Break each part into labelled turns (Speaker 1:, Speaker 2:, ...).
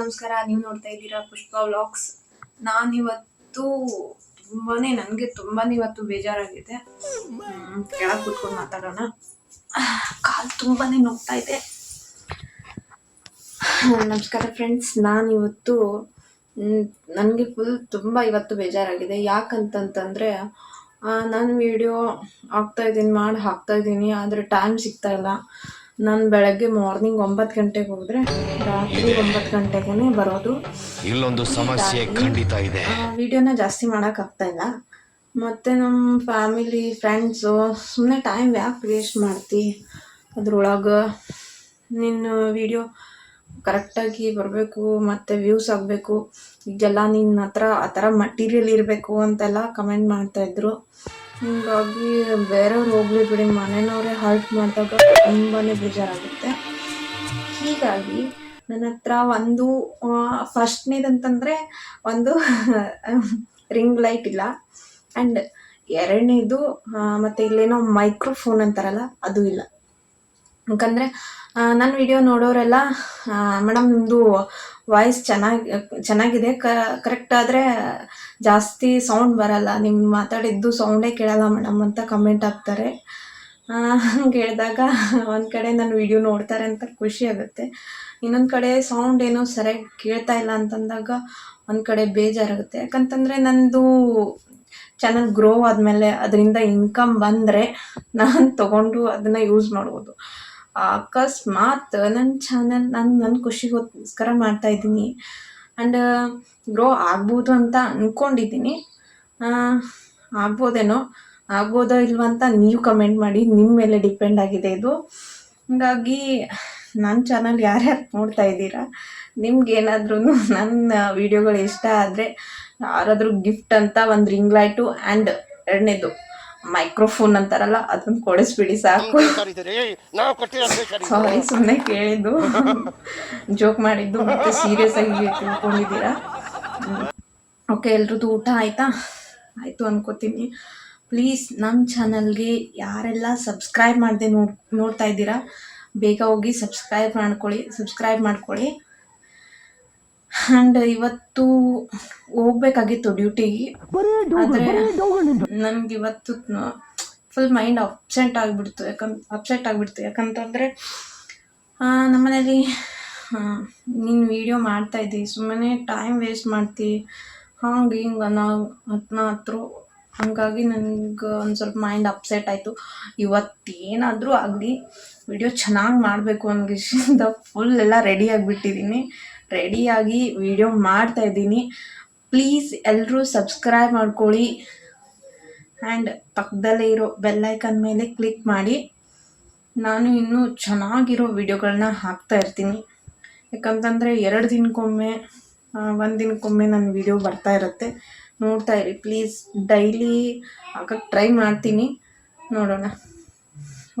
Speaker 1: ನಮಸ್ಕಾರ, ನೀವು ನೋಡ್ತಾ ಇದ್ದೀರಾ ಪುಷ್ಪ ವ್ಲಾಗ್ಸ್. ನಾನಿವತ್ತು ತುಂಬಾನೇ, ನನಗೆ ತುಂಬಾನೇ ಇವತ್ತು ಬೇಜಾರಾಗಿದೆ. ಕೆಳಗೆ ಕುತ್ಕೊಂಡು ಮಾತಾಡೋಣ. ಕಾಲು ತುಂಬಾನೇ ನೋಡ್ತಾ ಇದೆ. ನಮಸ್ಕಾರ ಫ್ರೆಂಡ್ಸ್ ನಾನಿವತ್ತು ನನಗೆ ಫುಲ್ ತುಂಬ ಇವತ್ತು ಬೇಜಾರಾಗಿದೆ. ಯಾಕಂತಂತಂದರೆ ನಾನು ವಿಡಿಯೋ ಹಾಕ್ತಾ ಇದ್ದೀನಿ, ಮಾಡಿ ಹಾಕ್ತಾ ಇದ್ದೀನಿ, ಆದರೆ ಟೈಮ್ ಸಿಗ್ತಾ ಇಲ್ಲ. ನಾನು ಬೆಳಗ್ಗೆ ಮಾರ್ನಿಂಗ್ ಒಂಬತ್ತು ಗಂಟೆಗೆ ಹೋದ್ರೆ ರಾತ್ರಿ ಒಂಬತ್ತು ಗಂಟೆಗೆ ಬರೋದು.
Speaker 2: ಇಲ್ಲೊಂದು ಸಮಸ್ಯೆ ಖಂಡಿತ ಇದೆ.
Speaker 1: ವಿಡಿಯೋನ ಜಾಸ್ತಿ ಮಾಡೋಕ್ಕಾಗ್ತಾ ಇಲ್ಲ. ಮತ್ತು ನಮ್ಮ ಫ್ಯಾಮಿಲಿ ಫ್ರೆಂಡ್ಸು ಸುಮ್ಮನೆ ಟೈಮ್ ಯಾಕೆ ವೇಸ್ಟ್ ಮಾಡ್ತಿ? ಅದ್ರೊಳಗೆ ನಿನ್ನ ವಿಡಿಯೋ ಕರೆಕ್ಟಾಗಿ ಬರಬೇಕು ಮತ್ತು ವ್ಯೂಸ್ ಆಗಬೇಕು. ಈಗೆಲ್ಲ ನಿನ್ನ ಹತ್ರ ಆ ಥರ ಮಟೀರಿಯಲ್ ಇರಬೇಕು ಅಂತೆಲ್ಲ ಕಮೆಂಟ್ ಮಾಡ್ತಾಯಿದ್ರು ಹೀಗಾಗಿ ಬೇರೆಯವ್ರು ಹೋಗ್ಲಿ ಬಿಡಿ, ಮನೆಯವ್ರೇ ಹಾಲ್ಟ್ ಮಾಡಿದಾಗ ತುಂಬಾ ಬೇಜಾರಾಗುತ್ತೆ. ಹೀಗಾಗಿ ನನ್ನ ಹತ್ರ ಒಂದು ಫಸ್ಟ್ನೇದಂತಂದರೆ ಒಂದು ರಿಂಗ್ ಲೈಟ್ ಇಲ್ಲ. ಆ್ಯಂಡ್ ಎರಡನೇದು ಮತ್ತು ಇಲ್ಲೇನೋ ಮೈಕ್ರೋಫೋನ್ ಅಂತಾರಲ್ಲ, ಅದು ಇಲ್ಲ. ಯಾಕಂದರೆ ನನ್ನ ವಿಡಿಯೋ ನೋಡೋರೆಲ್ಲ ಮೇಡಮ್ ನಿಮ್ಮದು ವಾಯ್ಸ್ ಚೆನ್ನಾಗಿ, ಚೆನ್ನಾಗಿದೆ. ಕರೆಕ್ಟ್ ಆದರೆ ಜಾಸ್ತಿ ಸೌಂಡ್ ಬರಲ್ಲ. ನಿಮ್ಮ ಮಾತಾಡಿದ್ದು ಸೌಂಡೇ ಕೇಳಲ್ಲ ಮೇಡಮ್ ಅಂತ ಕಮೆಂಟ್ ಹಾಕ್ತಾರೆ. ಹಂಗೆ ಹೇಳಿದಾಗ ಒಂದು ಕಡೆ ನನ್ನ ವಿಡಿಯೋ ನೋಡ್ತಾರೆ ಅಂತ ಖುಷಿ ಆಗುತ್ತೆ. ಇನ್ನೊಂದು ಕಡೆ ಸೌಂಡ್ ಏನೋ ಸರಿಯಾಗಿ ಕೇಳ್ತಾ ಇಲ್ಲ ಅಂತಂದಾಗ ಒಂದು ಕಡೆ ಬೇಜಾರಾಗುತ್ತೆ. ಯಾಕಂತಂದರೆ ನನ್ನದು ಚಾನಲ್ ಗ್ರೋ ಆದಮೇಲೆ ಅದರಿಂದ ಇನ್ಕಮ್ ಬಂದರೆ ನಾನು ತೊಗೊಂಡು ಅದನ್ನು ಯೂಸ್ ಮಾಡ್ಬೋದು. ಅಕಸ್ಮಾತ್ ನನ್ನ ಚಾನಲ್ ನಾನು ನನ್ನ ಖುಷಿಗೋಸ್ಕರ ಮಾಡ್ತಾ ಇದ್ದೀನಿ. ಆ್ಯಂಡ್ ಗ್ರೋ ಆಗ್ಬೋದು ಅಂತ ಅಂದ್ಕೊಂಡಿದ್ದೀನಿ ಆಗ್ಬೋದೇನೋ, ಆಗ್ಬೋದೋ ಇಲ್ವೋ ಅಂತ ನೀವು ಕಮೆಂಟ್ ಮಾಡಿ ನಿಮ್ಮ ಮೇಲೆ ಡಿಪೆಂಡ್ ಆಗಿದೆ ಇದು. ಹಾಗಾಗಿ ನನ್ನ ಚಾನಲ್ ಯಾರ್ಯಾರು ನೋಡ್ತಾ ಇದ್ದೀರಾ ನಿಮ್ಗೇನಾದ್ರೂ ನನ್ನ ವಿಡಿಯೋಗಳು ಇಷ್ಟ ಆದರೆ ಯಾರಾದರೂ ಗಿಫ್ಟ್ ಅಂತ ಒಂದು ರಿಂಗ್ ಲೈಟು ಆ್ಯಂಡ್ ಎರಡನೇದು. ಮೈಕ್ರೋಫೋನ್ ಅಂತಾರಲ್ಲ ಅದನ್ನ ಕೊಡಿಸ್ಬಿಡಿ ಸಾಕು. ಸಾರಿ ಸುಮ್ಮನೆ ಕೇಳಿದ್ದು. ಜೋಕ್ ಮಾಡಿದ್ದು ಮತ್ತೆ ಸೀರಿಯಸ್ ಆಗಿ ತಿಳ್ಕೊಂಡಿದ್ದೀರಾ? ಓಕೆ ಎಲ್ರದ್ದು ಊಟ ಆಯ್ತಾ? ಆಯಿತು ಅನ್ಕೋತೀನಿ. ಪ್ಲೀಸ್ ನಮ್ಮ ಚಾನಲ್ಗೆ ಯಾರೆಲ್ಲ ಸಬ್ಸ್ಕ್ರೈಬ್ ಮಾಡದೆ ನೋಡ್ ನೋಡ್ತಾ ಇದ್ದೀರಾ ಬೇಗ ಹೋಗಿ ಸಬ್ಸ್ಕ್ರೈಬ್ ಮಾಡ್ಕೊಳ್ಳಿ ಸಬ್ಸ್ಕ್ರೈಬ್ ಮಾಡ್ಕೊಳ್ಳಿ. ಆ್ಯಂಡ್ ಇವತ್ತು ಹೋಗ್ಬೇಕಾಗಿತ್ತು ಡ್ಯೂಟಿಗೆ ಆದರೆ ನಮ್ಗೆ ಇವತ್ತು ಫುಲ್ ಮೈಂಡ್ ಅಪ್ಸೆಂಟ್ ಆಗಿಬಿಡ್ತು. ಯಾಕಂತ ಅಪ್ಸೆಟ್ ಆಗಿಬಿಡ್ತು. ಯಾಕಂತಂದರೆ ನಮ್ಮನೇಲಿ ನೀನು ವಿಡಿಯೋ ಮಾಡ್ತಾ ಇದ್ದಿ. ಸುಮ್ಮನೆ ಟೈಮ್ ವೇಸ್ಟ್ ಮಾಡ್ತಿ. ಹಂಗೆ ಹಿಂಗ ಹತ್ರು ಹಾಗಾಗಿ ನನಗೆ ಒಂದು ಸ್ವಲ್ಪ ಮೈಂಡ್ ಅಪ್ಸೆಟ್ ಆಯಿತು. ಇವತ್ತೇನಾದರೂ ಆಗಲಿ ವಿಡಿಯೋ ಚೆನ್ನಾಗಿ ಮಾಡಬೇಕು ಅನ್ನೋ ಫುಲ್ ಎಲ್ಲ ರೆಡಿ ಆಗಿಬಿಟ್ಟಿದ್ದೀನಿ ರೆಡಿಯಾಗಿ ವಿಡಿಯೋ ಮಾಡ್ತಾ ಇದ್ದೀನಿ. ಪ್ಲೀಸ್ ಎಲ್ಲರೂ ಸಬ್ಸ್ಕ್ರೈಬ್ ಮಾಡ್ಕೊಳ್ಳಿ. ಆ್ಯಂಡ್ ಪಕ್ಕದಲ್ಲೇ ಇರೋ ಬೆಲ್ಲೈಕನ್ ಮೇಲೆ ಕ್ಲಿಕ್ ಮಾಡಿ. ನಾನು ಇನ್ನೂ ಚೆನ್ನಾಗಿರೋ ವಿಡಿಯೋಗಳನ್ನ ಹಾಕ್ತಾ ಇರ್ತೀನಿ. ಯಾಕಂತಂದರೆ ಎರಡು ದಿನಕ್ಕೊಮ್ಮೆ ಒಂದು ದಿನಕ್ಕೊಮ್ಮೆ ನನ್ನ ವಿಡಿಯೋ ಬರ್ತಾ ಇರುತ್ತೆ. ನೋಡ್ತಾ ಇರಿ ಪ್ಲೀಸ್ ಡೈಲಿ ಹಾಕಕ್ಕೆ ಟ್ರೈ ಮಾಡ್ತೀನಿ. ನೋಡೋಣ.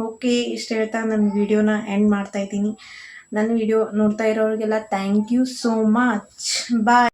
Speaker 1: ಓಕೆ ಇಷ್ಟು ಹೇಳ್ತಾ ನನ್ನ ವಿಡಿಯೋನ ಎಂಡ್ ಮಾಡ್ತಾ ಇದ್ದೀನಿ. ನನ್ನ ವಿಡಿಯೋ ನೋಡ್ತಾ ಇರೋರಿಗೆಲ್ಲ thank you so much bye